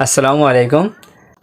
আসসালামু আলাইকুম।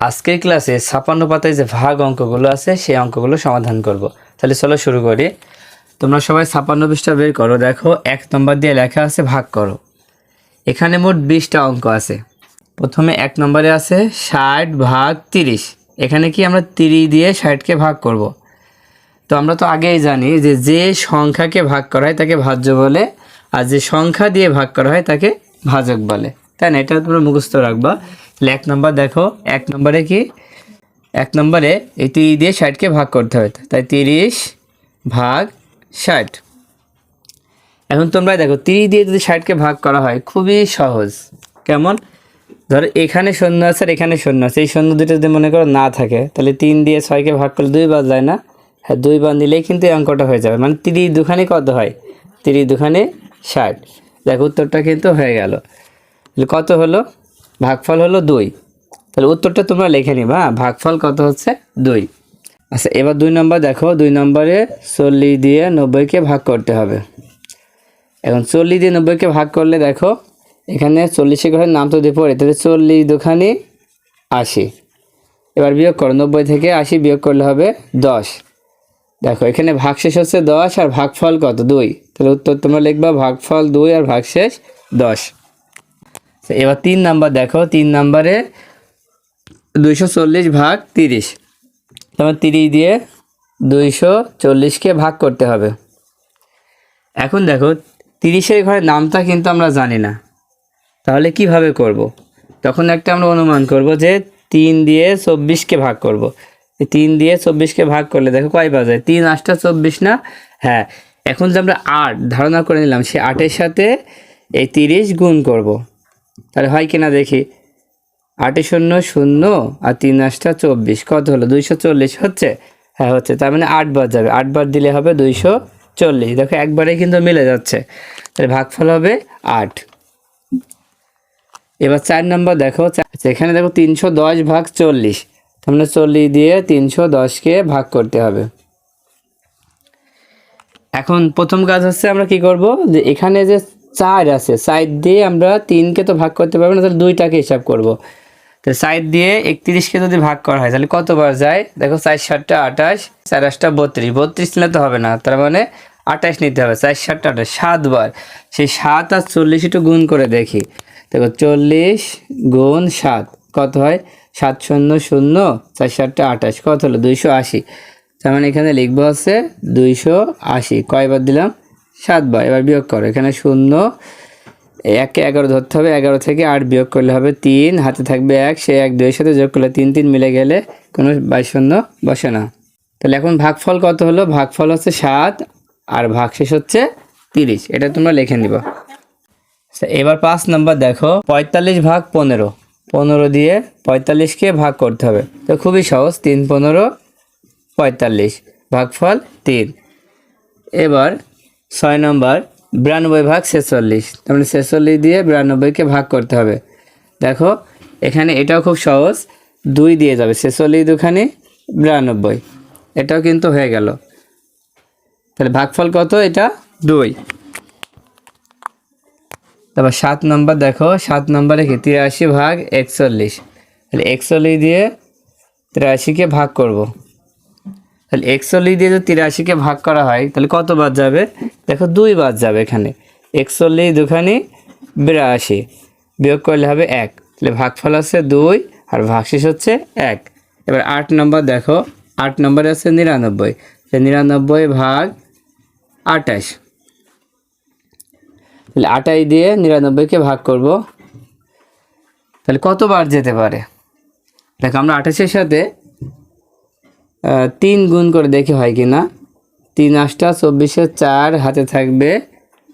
আজকের ক্লাসে ছাপান্ন পাতায় যে ভাগ অঙ্কগুলো আছে, সেই অঙ্কগুলো সমাধান করব। তাহলে চলো শুরু করি। তোমরা সবাই ছাপান্ন পৃষ্ঠা বের করো, দেখো এক নম্বর দিয়ে লেখা আছে ভাগ করো। এখানে মোট বিশটা অঙ্ক আছে। প্রথমে এক নম্বরে আছে ষাট ভাগ তিরিশ। এখানে কি আমরা তিরিশ দিয়ে ষাটকে ভাগ করব। তো আমরা তো আগেই জানি যে যে সংখ্যাকে ভাগ করা হয় তাকে ভাজ্য বলে, আর যে সংখ্যা দিয়ে ভাগ করা হয় তাকে ভাজক বলে। তাই না? এটা তোমরা মুখস্থ রাখবা। এক নম্বর দেখো, এক নম্বরে কি? এক নম্বরে এই তিরিশ দিয়ে ষাটকে ভাগ করতে হবে। তাই তিরিশ ভাগ ষাট। এখন তোমরা দেখো, তিরিশ দিয়ে যদি ষাটকে ভাগ করা হয়, খুবই সহজ। কেমন? ধরো এখানে শূন্য আছে আর এখানে শূন্য আছে। এই শূন্য দুটো যদি মনে করো না থাকে, তাহলে তিন দিয়ে ছয়কে ভাগ করলে দুইবার যায় না। হ্যাঁ দুইবার নিলেই কিন্তু এই অঙ্কটা হয়ে যাবে। মানে তিরিশ দুখানে কত হয়? তিরিশ দুখানে ষাট। দেখো উত্তরটা কিন্তু হয়ে গেল। কত হলো? ভাগফল হলো দুই। তাহলে উত্তরটা তোমরা লিখে নিবা হ্যাঁ? ভাগফল কত হচ্ছে? দুই। আচ্ছা এবার দুই নম্বর দেখো। দুই নম্বরে চল্লিশ দিয়ে নব্বইকে ভাগ করতে হবে। এখন চল্লিশ দিয়ে নব্বইকে ভাগ করলে দেখো, এখানে চল্লিশে ঘরের নাম তো দিয়ে পড়ে তাহলে চল্লিশ দুখানি আশি। এবার বিয়োগ করো, নব্বই থেকে আশি বিয়োগ করলে হবে দশ। দেখো, এখানে ভাগশেষ হচ্ছে দশ আর ভাগফল কত? দুই। তাহলে উত্তর তোমরা লিখবা, ভাগফল দুই আর ভাগশেষ দশ। এবার তিন নাম্বার দেখো, তিন নাম্বারে দুইশো চল্লিশ ভাগ তিরিশ তোমার তিরিশ দিয়ে দুইশো চল্লিশকে ভাগ করতে হবে এখন দেখো, তিরিশের ঘরের নামটা কিন্তু আমরা জানি না তাহলে কীভাবে করব। তখন একটা আমরা অনুমান করব যে তিন দিয়ে চব্বিশকে ভাগ করব। তিন দিয়ে চব্বিশকে ভাগ করলে দেখো কয় বাজায় তিন আটটা চব্বিশ না হ্যাঁ এখন যে আমরা আট ধারণা করে নিলাম, সে আটের সাথে এই তিরিশ গুণ করব। তাহলে হয় কিনা দেখি। আটে শূন্য শূন্য আর তিন আটটা চব্বিশ। কত হলো? দুইশো চল্লিশ হচ্ছে? হ্যাঁ হচ্ছে। তার মানে আটবার যাবে। আটবার দিলে হবে দুইশো চল্লিশ। দেখো একবারে কিন্তু মিলে যাচ্ছে। তাহলে ভাগফল হবে আট। এবার চার নম্বর দেখো। চা- এখানে দেখো তিনশো দশ ভাগ চল্লিশ। তার মানে চল্লিশ দিয়ে তিনশো দশকে ভাগ করতে হবে। এখন প্রথম কাজ হচ্ছে আমরা কি করব? যে এখানে যে চার আছে। সাইড দিয়ে আমরা তিনকে তো ভাগ করতে পারব না, তাহলে দুইটাকে হিসাব করব। তো সাইড দিয়ে একত্রিশকে যদি ভাগ করা হয়, তাহলে কতবার যায়? দেখো চার সাতটা আঠাশ, চার আটটা বত্রিশ। বত্রিশ নিলে তো হবে না, তার মানে আঠাশ নিতে হবে। চার সাতটা আঠাশ, সাতবার। সেই সাত আর চল্লিশ একটু গুণ করে দেখি। দেখো চল্লিশ গুণ সাত, কত হয়? সাত শূন্য শূন্য, চার সাতটা আঠাশ। কত হলো? দুইশো আশি। তার মানে এখানে লিখব হচ্ছে দুইশো আশি। কয়বার দিলাম? সাতবার, এবার বিয়োগ করো। এখানে শূন্য, একে এগারো ধরতে হবে, এগারো থেকে আট বিয়োগ করলে হবে তিন, হাতে থাকবে এক, সে এক, দুইয়ের সাথে যোগ করলে তিন তিন মিলে গেলে কোনো বাইশ শূন্য বসে না। তাহলে এখন ভাগফল কত হলো? ভাগফল হচ্ছে সাত, আর ভাগশেষ হচ্ছে তিরিশ। এটা তোমরা লিখে নিবা। এবার পাঁচ নাম্বার দেখো, পঁয়তাল্লিশ ভাগ পনেরো। পনেরো দিয়ে পঁয়তাল্লিশকে ভাগ করতে হবে। তো খুবই সহজ, তিন, পনেরো, পঁয়তাল্লিশ, ভাগফল তিন। এবার ছয় নম্বর, বিরানব্বই ভাগ ছেচল্লিশ। তার মানে ছেচল্লিশ দিয়ে বিরানব্বইকে ভাগ করতে হবে। দেখো, এখানে এটাও খুব সহজ, দুই দিয়ে যাবে, ছেচল্লিশ দুখানি বিরানব্বই। এটাও কিন্তু হয়ে গেল। তাহলে ভাগফল কত? এটা দুই। তারপর সাত নম্বর দেখো, সাত নম্বরে কি? তিরাশি ভাগ একচল্লিশ। তাহলে একচল্লিশ দিয়ে তিরাশিকে ভাগ করব। তাহলে একচল্লিশ দিয়ে যদি তিরাশিকে ভাগ করা হয়, তাহলে কত বাদ যাবে? দেখো দুই বাদ যাবে এখানে। একচল্লিশ দুখানি বিরাশি। বিয়োগ করলে হবে এক। তাহলে ভাগফল আছে দুই, আর ভাগশেষ হচ্ছে এক। এবার আট নম্বর দেখো, আট নম্বরে আছে নিরানব্বই। নিরানব্বই ভাগ আটাশ। তাহলে আটাই দিয়ে নিরানব্বইকে ভাগ করব। তাহলে কতবার যেতে পারে? দেখো আমরা আঠাশের সাথে তিন গুণ করে দেখি হয় কি না তিন আটটা, চব্বিশে চার, হাতে থাকবে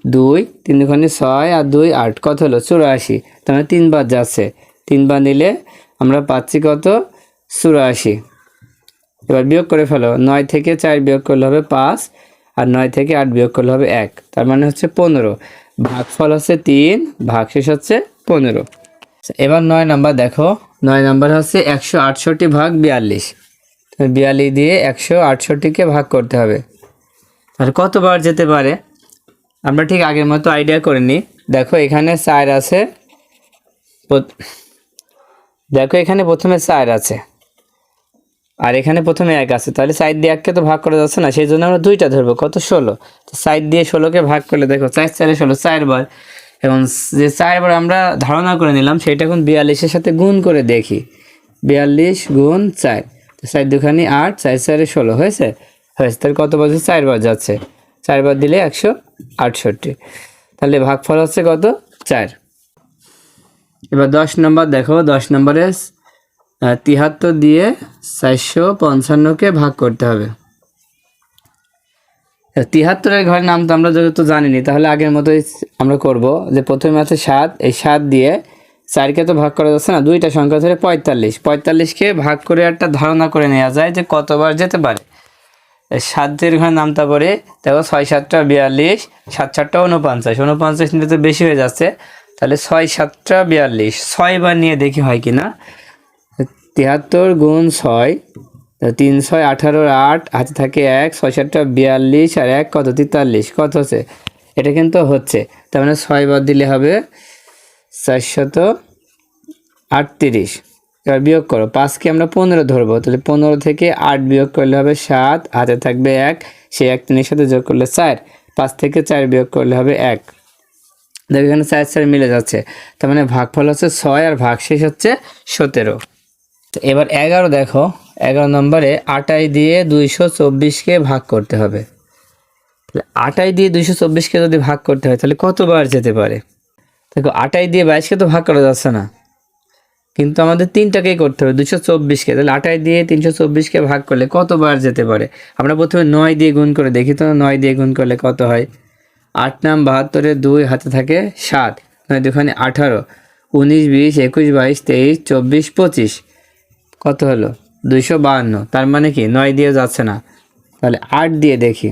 দুই, তিন দুখানে ছয় আর দুই আট। কত হলো? চুরাশি। মানে তিনবার যাচ্ছে। তিনবার নিলে আমরা পাচ্ছি কত? চুরাশি। এবার বিয়োগ করে ফেলো। নয় থেকে চার বিয়োগ করলে হবে পাঁচ আর নয় থেকে আট বিয়োগ করলে হবে এক। তার মানে হচ্ছে পনেরো। ভাগফল হচ্ছে তিন, ভাগশেষ হচ্ছে পনেরো। এবার নয় নাম্বার দেখো। নয় নাম্বার হচ্ছে একশো আটষট্টি ভাগ বিয়াল্লিশ। তাহলে বিয়াল্লিশ দিয়ে একশো আটষট্টিকে ভাগ করতে হবে। আর কতবার যেতে পারে? আমরা ঠিক আগের মতো আইডিয়া করে নিই। দেখো, এখানে চার আছে। দেখো, এখানে প্রথমে চার আছে। আর এখানে প্রথমে এক আছে। তাহলে সাইড দিয়ে এককে তো ভাগ করা যাচ্ছে না। সেই জন্য আমরা দুইটা ধরবো। কত? ষোলো। তো সাইড দিয়ে ষোলোকে ভাগ করলে দেখো, চার, চারে ষোলো চারবার এবং যে চারবার আমরা ধারণা করে নিলাম সেটা এখন বিয়াল্লিশের সাথে গুণ করে দেখি। বিয়াল্লিশ গুণ চার। চার দুখানি আট, চার চারে ষোলো, হয়েছে? হয়েছে, তাহলে কত বাজে? চারবার যাচ্ছে। চারবার দিলে একশো আটষট্টি। তাহলে ভাগফল হচ্ছে কত? চার। এবার দশ নম্বর, দেখো, দশ নম্বরে তিহাত্তর দিয়ে চারশো পঞ্চান্নকে ভাগ করতে হবে। তিহাত্তরের ঘরের নাম তো আমরা যেহেতু জানিনি, তাহলে আগের মতোই আমরা করব যে প্রথমে আছে সাত, এই সাত দিয়ে চারকে তো ভাগ করা যাচ্ছে না, দুইটা সংখ্যা ধরে পঁয়তাল্লিশ। পঁয়তাল্লিশকে ভাগ করে একটা ধারণা করে নেওয়া যায় যে কতবার যেতে পারে। সাত দিয়ে ঘরের নামটা পড়ে দেখো ছয় সাতটা বিয়াল্লিশ, সাত সাতটা উনপঞ্চাশ উনপঞ্চাশ নিতে তো বেশি হয়ে যাচ্ছে। তাহলে ছয় সাতটা বিয়াল্লিশ, ছয় বার নিয়ে দেখি হয় কি না তিয়াত্তর গুণ ছয় তিন ছয় আঠারোর আট, হাতে থাকে এক, ছয় সাতটা বিয়াল্লিশ আর এক কত? তেতাল্লিশ। কত হচ্ছে? এটা কিন্তু হচ্ছে। তার মানে ছয় বার দিলে হবে চারশত আটত্রিশ। এবার বিয়োগ করো, পাঁচকে আমরা পনেরো ধরবো, তাহলে পনেরো থেকে আট বিয়োগ করলে হবে সাত, হাতে থাকবে এক, সেই এক তিনের সাথে যোগ করলে চার, পাঁচ থেকে চার বিয়োগ করলে হবে এক। দেখো এখানে চার চার মিলে যাচ্ছে, তার মানে ভাগফল হচ্ছে ছয় আর ভাগ শেষ হচ্ছে সতেরো। তো এবার এগারো দেখো, এগারো নম্বরে আটাই দিয়ে দুইশো চব্বিশকে ভাগ করতে হবে। তাহলে আটাই দিয়ে দুইশো চব্বিশকে যদি ভাগ করতে হয়, তাহলে কতবার যেতে পারে? দেখো আটাই দিয়ে বাইশকে তো ভাগ করা যাচ্ছে না। কিন্তু আমাদের তিনটাকেই করতে হবে, দুশো চব্বিশকে। তাহলে আটাই দিয়ে তিনশো চব্বিশকে ভাগ করলে কতবার যেতে পারে? আমরা প্রথমে নয় দিয়ে গুণ করে দেখি তো, নয় দিয়ে গুণ করলে কত হয়? আট নাম বাহাত্তরে দুই হাতে থাকে সাত, নয় দুখানে আঠারো, উনিশ, বিশ, একুশ, বাইশ, তেইশ, চব্বিশ, পঁচিশ। কত হলো? দুইশো বাহান্ন। তার মানে কি? নয় দিয়ে যাচ্ছে না। তাহলে আট দিয়ে দেখি।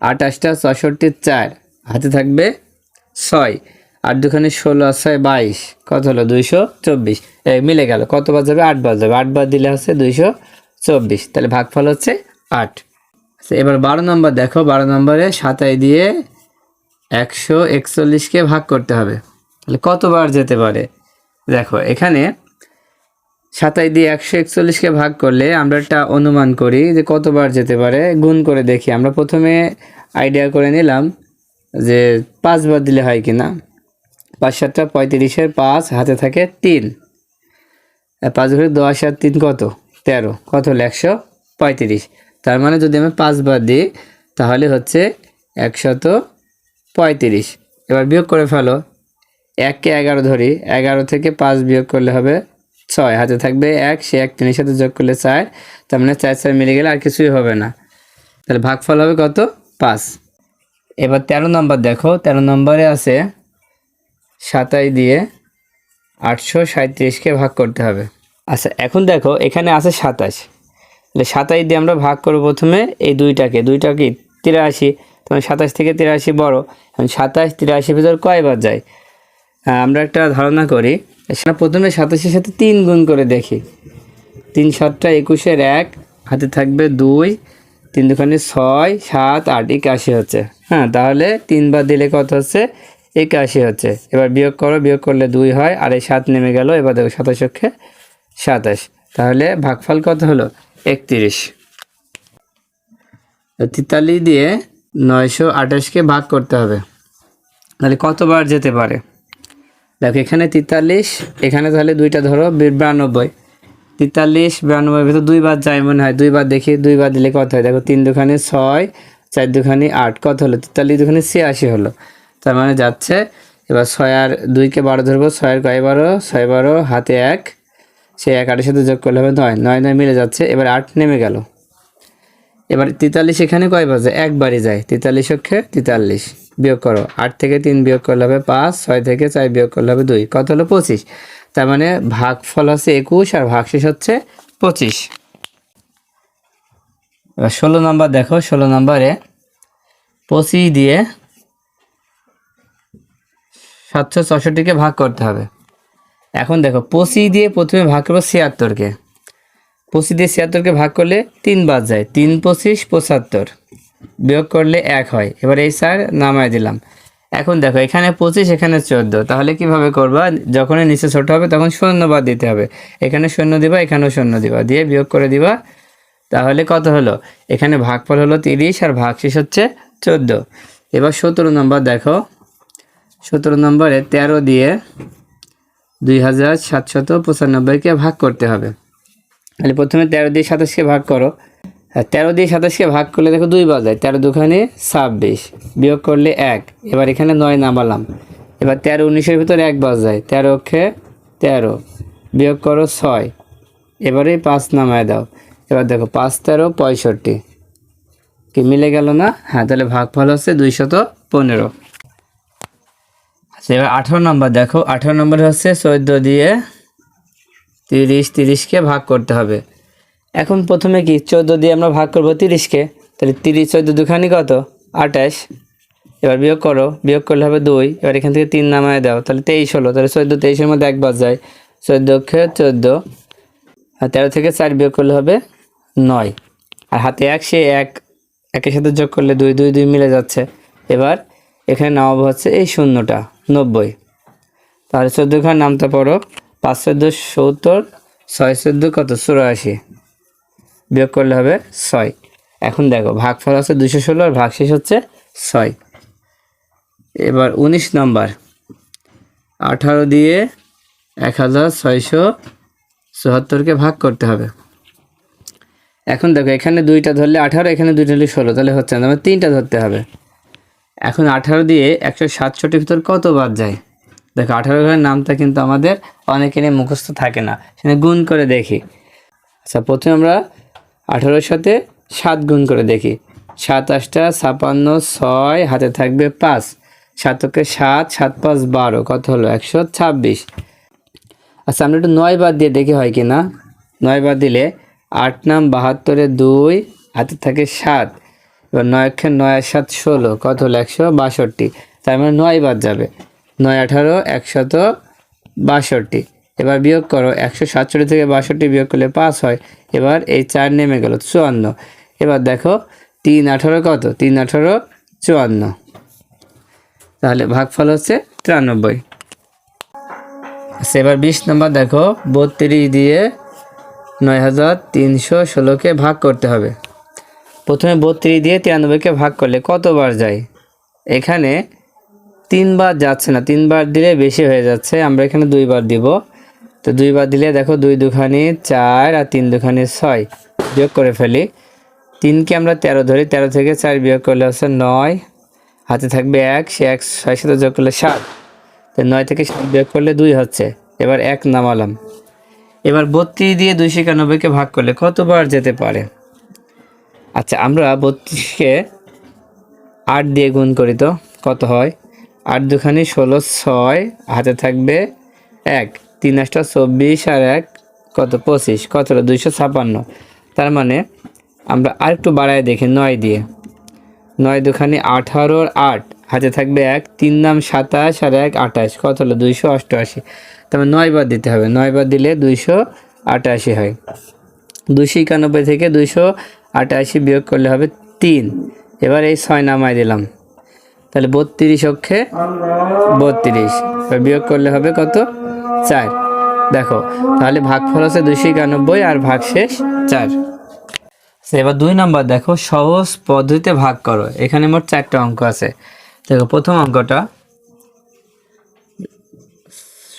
আঠাশটা ছষট্টি চার, হাতে থাকবে ছয়। আর দুখানে ষোলো ছয় বাইশ। কত হলো? দুইশো চব্বিশ। মিলে গেল। কত কতবার যাবে? আটবার যাবে। আট আটবার দিলে হচ্ছে দুইশো চব্বিশ। তাহলে ভাগফল হচ্ছে আট। আচ্ছা, এবার বারো নম্বর দেখো। বারো নম্বরে সাতাই দিয়ে একশো একচল্লিশকে ভাগ করতে হবে। তাহলে কতবার যেতে পারে? দেখো এখানে সাতাই দিয়ে একশো একচল্লিশকে ভাগ করলে আমরা একটা অনুমান করি যে কতবার যেতে পারে। গুণ করে দেখি। আমরা প্রথমে আইডিয়া করে নিলাম যে পাঁচবার দিলে হয় কি না? পাঁচ সাতটা পঁয়ত্রিশের পাঁচ হাতে থাকে তিন। পাঁচ ঘরে দশ আর তিন কত? তেরো। কত হলো? একশো পঁয়ত্রিশ। তার মানে যদি আমি পাঁচবার দিই, তাহলে হচ্ছে একশত পঁয়ত্রিশ। এবার বিয়োগ করে ফেলো। এককে এগারো ধরি। এগারো থেকে পাঁচ বিয়োগ করলে হবে ছয়। হাতে থাকবে এক, সে এক তিনের সাথে যোগ করলে চার। তার মানে চার চার মিলে গেলে আর কিছুই হবে না। তাহলে ভাগফল হবে কত? পাঁচ। এবার তেরো নম্বর দেখো তেরো নম্বরে আছে সাতাই দিয়ে আটশো সাঁত্রিশকে ভাগ করতে হবে। আচ্ছা এখন দেখো এখানে আছে সাতাশ। তাহলে সাতাশ দিয়ে আমরা ভাগ করব প্রথমে এই দুইটাকে। দুইটা কি তিরাশি তখন সাতাশ থেকে তিরাশি বড়। এখন সাতাশ তিরাশি ভিতর কয়বার যায়? হ্যাঁ, আমরা একটা ধারণা করি সেটা প্রথমে সাতাশের সাথে তিন গুণ করে দেখি। তিন সাতটা একুশের এক হাতে থাকবে দুই তিন দুখানে ছয় সাত আট একাশি হচ্ছে। হ্যাঁ তাহলে তিনবার দিলে কত হচ্ছে? একাশি হচ্ছে। এবার বিয়োগ করো, বিয়োগ করলে দুই হয়, আর এই সাত নেমে গেল, এবার দেখো সাতাশ অক্ষে সাতাশ। তাহলে ভাগফল কত হলো? একত্রিশ। তেতাল্লিশ দিয়ে নয়শো আঠাশকে ভাগ করতে হবে। তাহলে কতবার যেতে পারে? দেখো, এখানে তেতাল্লিশ, এখানে তাহলে দুইটা ধরো বিরানব্বই। তেতাল্লিশ বিরানব্বই ভিতর দুইবার যায় মনে হয়, দুইবার দেখি, দুইবার দিলে কত হয়? দেখো, তিন দুখানে ছয় চার দুখানি আট কত হলো? তেতাল্লিশ দুখানি ছিয়াশি হলো। তার মানে যাচ্ছে, এবার ছয় আর দুইকে বারো ধরবো ছয়ের কয় বারো? ছয় বারো, হাতে এক। সে এক আটের সাথে যোগ করলে হবে নয়। নয় নয় মিলে যাচ্ছে, এবার আট নেমে গেল। এবার তেতাল্লিশ এখানে কয় বাজে? একবারই যায়। তেতাল্লিশ অক্ষে তেতাল্লিশ। বিয়োগ করো। আট থেকে তিন বিয়োগ করলে হবে পাঁচ, ছয় থেকে চার বিয়োগ করলে হবে দুই। কত হলো? পঁচিশ। তার মানে ভাগফল হচ্ছে একুশ আর ভাগশেষ হচ্ছে পঁচিশ। ষোলো নম্বর দেখো, ষোলো নম্বরে পঁচিশ দিয়ে সাতশো চৌষট্টিকে ভাগ করতে হবে। এখন দেখো, পঁচিশ দিয়ে প্রথমে ভাগ করব ছিয়াত্তরকে। পঁচিশ দিয়ে ছিয়াত্তরকে ভাগ করলে তিন বাদ যায়, তিন পঁচিশ পঁচাত্তর বিয়োগ করলে এক হয়। এবার এই স্যার নামায় দিলাম। এখন দেখো, এখানে পঁচিশ, এখানে চোদ্দ। তাহলে কীভাবে করবা? যখনই নিচে ছোট হবে তখন শূন্য বাদ দিতে হবে। এখানে শূন্য দিবা, এখানেও শূন্য দিবা। দিয়ে বিয়োগ করে দিবা তাহলে কত হলো? এখানে ভাগফল হলো তিরিশ আর ভাগশেষ হচ্ছে চোদ্দ। এবার সতেরো নম্বর দেখো। সতেরো নম্বরে তেরো দিয়ে দুই হাজার সাতশত পঁচানব্বইকে ভাগ করতে হবে। তাহলে প্রথমে তেরো দিয়ে সাতাশকে ভাগ করো। তেরো দিয়ে সাতাশকে ভাগ করলে দেখো দুই বাজায়। তেরো দুখানে ছাব্বিশ, বিয়োগ করলে এক। এবার এখানে নয় নামালাম। এবার তেরো উনিশের ভিতরে এক বাজায়। তেরো অক্ষে তেরো, বিয়োগ করো ছয়। এবারে পাঁচ নামায় দাও। এবার দেখো পাঁচ তেরো, পঁয়ষট্টি। কি, মিলে গেল না? হ্যাঁ তাহলে ভাগফল হচ্ছে দুইশত পনেরো। আচ্ছা এবার আঠেরো নম্বর দেখো। আঠেরো নম্বর হচ্ছে চোদ্দ দিয়ে তিরিশ, তিরিশকে ভাগ করতে হবে। এখন প্রথমে কি, চোদ্দ দিয়ে আমরা ভাগ করব তিরিশকে? তাহলে তিরিশ, চোদ্দ দুখানি কত? আঠাশ। এবার বিয়োগ করো। বিয়োগ করলে হবে দুই। এবার এখান থেকে তিন নামায় দাও। তাহলে তেইশ হলো। তাহলে চোদ্দ, তেইশের মধ্যে এক বাদ যায়। চোদ্দ অক্ষে চোদ্দ। আর তেরো থেকে চার বিয়োগ করলে হবে নয়। আর হাতে এক, সে এক, একের সাথে যোগ করলে দুই দুই দুই মিলে যাচ্ছে। এবার এখানে নামাবো হচ্ছে এই শূন্যটা, নব্বই। তাহলে চোদ্দ খান নামতে পড়ো পাঁচ, চোদ্দ, সত্তর, ছয়, চোদ্দ, কত? চুরাশি। বিয়োগ করলে হবে ছয়। এখন দেখো, ভাগফল হচ্ছে দুশো ষোলো আর ভাগশেষ হচ্ছে ছয়। এবার উনিশ নম্বর। আঠারো দিয়ে এক হাজার ছয়শো চুয়াত্তরকে ভাগ করতে হবে। এখন দেখো, এখানে দুইটা ধরলে আঠারো, এখানে দুইটা ধরলে ষোলো, তাহলে হচ্ছে না আমার তিনটা ধরতে হবে। এখন আঠারো দিয়ে একশো সাতষট্টির ভিতর কত বাদ যায়? দেখো, আঠারো ঘরের নামটা কিন্তু আমাদের অনেকেরই মুখস্থ থাকে না সেখানে গুণ করে দেখি। আচ্ছা প্রথমে আমরা আঠারোর সাথে সাত গুণ করে দেখি। সাত আটটা, ছাপান্ন, ছয়, হাতে থাকবে পাঁচ। সাতকে সাত সাত পাঁচ বারো, কত হলো? একশো ছাব্বিশ। আচ্ছা আমরা একটু নয় বাদ দিয়ে দেখি হয় কি না নয় বাদ দিলে আট নাম বাহাত্তরে দুই, হাতে থাকে সাত। এবার নয় অক্ষে নয় সাত ষোলো, কত হলো একশো বাষট্টি? তার মানে নয় বাদ যাবে। নয় আঠারো, একশত বাষট্টি। এবার বিয়োগ করো, একশো সাতষট্টি থেকে বাষট্টি বিয়োগ করলে পাঁচ হয়। এবার এই চার নেমে গেল চুয়ান্ন। এবার দেখো, তিন আঠারো কত? তিন আঠারো, চুয়ান্ন। তাহলে ভাগফল হচ্ছে তিরানব্বই। আচ্ছা এবার বিশ নম্বর দেখো, বত্রিশ দিয়ে নয় হাজার তিনশো ষোলোকে ভাগ করতে হবে। প্রথমে বত্রিশ দিয়ে তিরানব্বইকে ভাগ করলে কতবার যায়? এখানে তিনবার যাচ্ছে না, তিনবার দিলে বেশি হয়ে যাচ্ছে। আমরা এখানে দুইবার দিব। তো দুইবার দিলে দেখো দুই দুখানি চার আর তিন দুখানি ছয় বিয়োগ করে ফেলি। তিনকে আমরা তেরো ধরি, তেরো থেকে চার বিয়োগ করলে হচ্ছে নয়। হাতে থাকবে এক, সে এক, ছয় সাথে যোগ করলে সাত। তো নয় থেকে সাত বিয়োগ করলে দুই হচ্ছে। এবার এক নামালাম। এবার বত্রিশ দিয়ে দুইশো একানব্বইকে ভাগ করলে কতবার যেতে পারে? আচ্ছা আমরা বত্রিশকে আট দিয়ে গুণ করি তো, কত হয়? আট দুখানি ষোলো, ছয়, হাতে থাকবে এক। তিন আটটা চব্বিশ আর এক, কত? পঁচিশ। কত হলো? দুইশো ছাপান্ন। তার মানে আমরা আর একটু বাড়ায় দেখি, নয় দিয়ে। নয় দুখানি আঠারোর আট, হাতে থাকবে এক। তিন নাম সাতাশ আর এক আঠাশ, কত হলো? দুইশো অষ্টআশি। তবে নয় বার দিতে হবে। নয় বার দিলে দুইশো আটাশি হয়। দুইশো একানব্বই থেকে দুইশো আটাশি বিয়োগ করলে হবে তিন। এবার এই ছয় নামায় দিলাম। তাহলে বত্রিশ অক্ষে বত্রিশ। এবার বিয়োগ করলে হবে কত? চার। দেখো তাহলে ভাগফল হচ্ছে দুইশো একানব্বই আর ভাগশেষ চার। আচ্ছা, এবার দুই নাম্বার দেখো সহজ পদ্ধতিতে ভাগ করো। এখানে মোট চারটা অঙ্ক আছে। দেখো প্রথম অঙ্কটা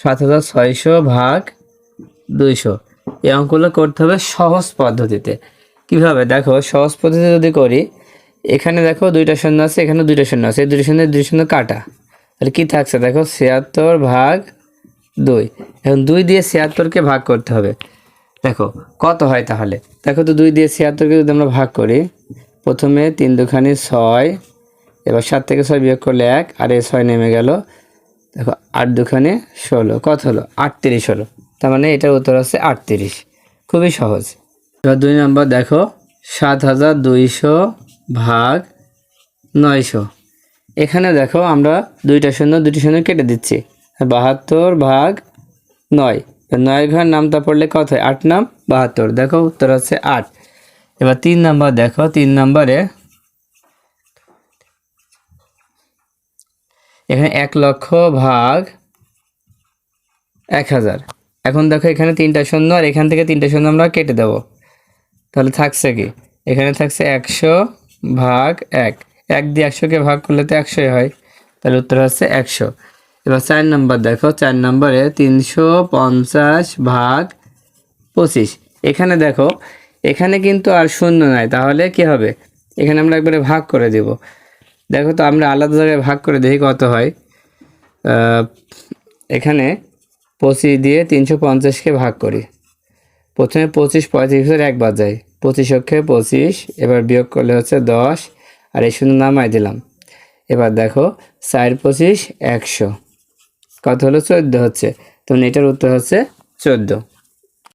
সাত হাজার ছয়শো ভাগ দুইশো। এই অঙ্কগুলো করতে হবে সহজ পদ্ধতিতে। কীভাবে? দেখো, সহজ পদ্ধতিতে যদি করি, এখানে দেখো দুইটা শূন্য আছে, এখানে দুইটা শূন্য আছে। এই দুইটা শূন্য দুই শূন্য কাটা। তাহলে কি থাকছে? দেখো, ছিয়াত্তর ভাগ দুই। এখন দুই দিয়ে ছিয়াত্তরকে ভাগ করতে হবে। দেখো, কত হয় তাহলে? দেখো তো দুই দিয়ে ছিয়াত্তরকে যদি আমরা ভাগ করি, প্রথমে তিন দুখানি ছয়, এবার সাত থেকে ছয় বিয়োগ করলে এক, আর এই ছয় নেমে গেল দেখো, আট দুখানে ষোলো। কত হলো? আটত্রিশ হলো। তার মানে এটার উত্তর হচ্ছে আটত্রিশ। খুবই সহজ। এবার দুই নম্বর দেখো, সাত হাজার দুইশো ভাগ নয়শো। এখানে দেখো, আমরা দুইটা শূন্য, দুটি শূন্য কেটে দিচ্ছি। বাহাত্তর ভাগ নয়। নয় ঘর নামটা পড়লে কত হয়? আট নাম বাহাত্তর। দেখো, উত্তর হচ্ছে আট। এবার তিন নাম্বার দেখো, তিন নম্বরে এখানে এক লক্ষ ভাগ এক হাজার। এখন দেখো এখানে তিনটা শূন্য, আর এখান থেকে তিনটা শূন্য আমরা কেটে দেব। তাহলে থাকছে কি? এখানে থাকছে একশো ভাগ এক। এক দিয়ে একশোকে ভাগ করলে তো একশোই হয়। তাহলে উত্তর হচ্ছে একশো। এবার চার নম্বর দেখো, চার নম্বরে তিনশো পঞ্চাশ ভাগ পঁচিশ। এখানে দেখো, এখানে কিন্তু আর শূন্য নাই। তাহলে কি হবে? এখানে আমরা একবারে ভাগ করে দেব। দেখো তো, আমরা আলাদা জায়গায় ভাগ করে দেখি কত হয়। এখানে পঁচিশ দিয়ে তিনশো পঞ্চাশকে ভাগ করি। প্রথমে পঁচিশ পঁয়ত্রিশের একবার যায়। পঁচিশ অক্ষে পঁচিশ, এবার বিয়োগ করলে হচ্ছে দশ, আর এই শূন্য নামাই দিলাম। এবার দেখো, চার পঁচিশ, একশো। কত হলো? চোদ্দ হচ্ছে। তো এটার উত্তর হচ্ছে চোদ্দ।